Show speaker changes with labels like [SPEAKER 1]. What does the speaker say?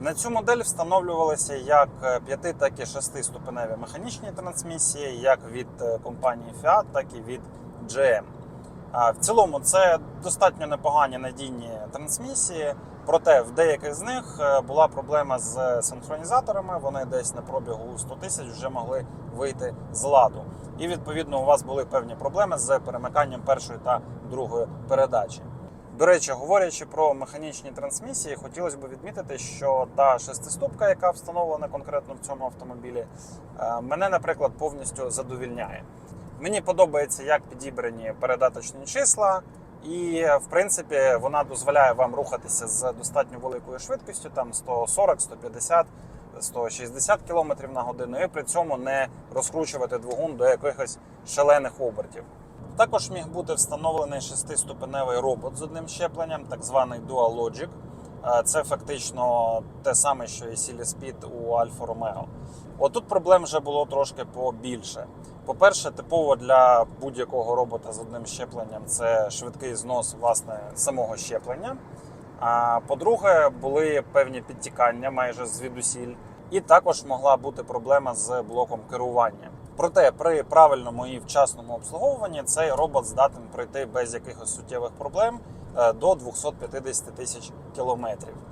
[SPEAKER 1] На цю модель встановлювалися як 5, так і 6 ступеневі механічні трансмісії, як від е, компанії Fiat, так і від GM. В цілому це достатньо непогані надійні трансмісії, проте в деяких з них е, була проблема з синхронізаторами. Вони десь на пробігу 100 тисяч вже могли вийти з ладу. І відповідно у вас були певні проблеми з перемиканням першої та другої передачі. До речі, говорячи про механічні трансмісії, хотілося б відмітити, що та шестиступка, яка встановлена конкретно в цьому автомобілі, е, мене, наприклад, повністю задовільняє. Мені подобається, як підібрані передаточні числа, і в принципі вона дозволяє вам рухатися з достатньо великою швидкістю, там 140, 150, 160 км на годину, і при цьому не розкручувати двигун до якихось шалених обертів. Також міг бути встановлений шестиступеневий робот з одним щепленням, так званий Dual Logic. Е, Це фактично те саме, що і Silly Speed у Alfa Romeo. Отут проблем вже було трошки побільше. По-перше, типово для будь-якого робота з одним щепленням це швидкий знос власне самого щеплення. А по-друге, були певні підтікання майже звідусіль, і також могла бути проблема з блоком керування. Проте при правильному і вчасному обслуговуванні цей робот здатен пройти без якихось суттєвих проблем е, до 250 тисяч кілометрів.